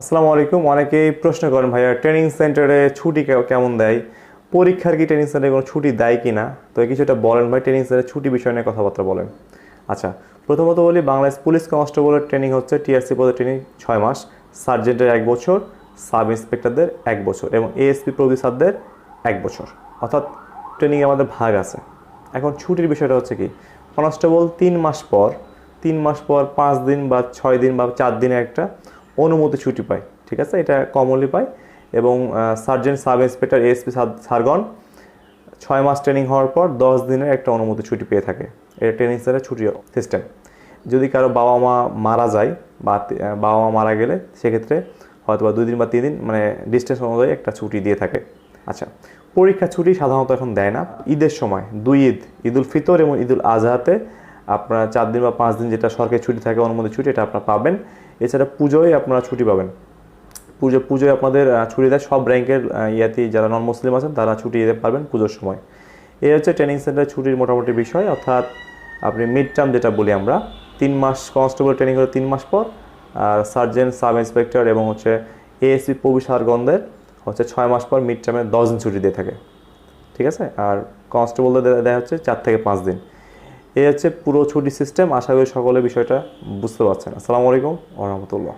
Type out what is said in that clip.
আসসালামু আলাইকুম। অনেকেই প্রশ্ন করেন, ভাইয়া ট্রেনিং সেন্টারে ছুটি কেমন দেয়? পরীক্ষার কি ট্রেনিং সেন্টারে কোনো ছুটি দেয় কি না তো কিছুটা বলেন ভাই ট্রেনিং সেন্টারে ছুটি বিষয় নিয়ে কথাবার্তা বলেন। আচ্ছা প্রথমত বলি, বাংলাদেশ পুলিশ কনস্টেবলের ট্রেনিং হচ্ছে টিআরসি পদের ট্রেনিং ছয় মাস। সার্জেন্টের এক বছর, সাব ইন্সপেক্টরদের এক বছর এবং এএসপি প্রফেসরদের এক বছর। অর্থাৎ ট্রেনিং আমাদের ভাগ আছে। এখন ছুটির বিষয়টা হচ্ছে কি? কনস্টেবল তিন মাস পর, তিন মাস পর পাঁচ দিন বা ছয় দিন বা চার দিনে একটা অনুমতি ছুটি পায়, ঠিক আছে? এটা কমনলি পায় এবং সার্জেন্ট সাব ইন্সপেক্টর এএসপি সারগন ছয় মাস ট্রেনিং হওয়ার পর দশ দিনের একটা অনুমতি ছুটি পেয়ে থাকে। এটা ট্রেনিং সেন্টার ছুটি সিস্টেম যদি কারও বাবা মা মারা যায় বা বাবা মা মারা গেলে সেক্ষেত্রে হয়তো বা দুই দিন বা তিন দিন মানে ডিস্টেন্স অনুযায়ী একটা ছুটি দিয়ে থাকে। আচ্ছা পরীক্ষা ছুটি সাধারণত এখন দেয় না। ঈদের সময়, দুই ঈদ, ঈদুল ফিতর এবং ঈদুল আজহাতে আপনারা চার দিন বা পাঁচ দিন যেটা সরকারি ছুটি থাকে অনুমতি ছুটি, এটা আপনারা পাবেন। এছাড়া পুজোয় আপনারা ছুটি পাবেন। পুজো, পুজোয় আপনাদের ছুটি দেয় সব র্যাঙ্কের ইয়াতি যারা নন মুসলিম আছেন, তারা ছুটি দিতে পারবেন পুজোর সময়। এই হচ্ছে ট্রেনিং সেন্টার ছুটির মোটামুটি বিষয়, অর্থাৎ আপনি মিড টার্ম যেটা বলি আমরা, তিন মাস কনস্টেবল ট্রেনিং হলে তিন মাস পর, আর সার্জেন্ট সাব ইন্সপেক্টর এবং হচ্ছে এএসপি প্রবিসারগণদের হচ্ছে ছয় মাস পর মিড টার্মে দশ দিন ছুটি দিয়ে থাকে। ঠিক আছে? আর কনস্টেবলদের দেওয়া হচ্ছে চার থেকে পাঁচ দিন। এই হচ্ছে পুরো ছুটি সিস্টেম আশা করি সকলে বিষয়টা বুঝতে পারছেন। আসসালামু আলাইকুম ওরহমতুল্লাহ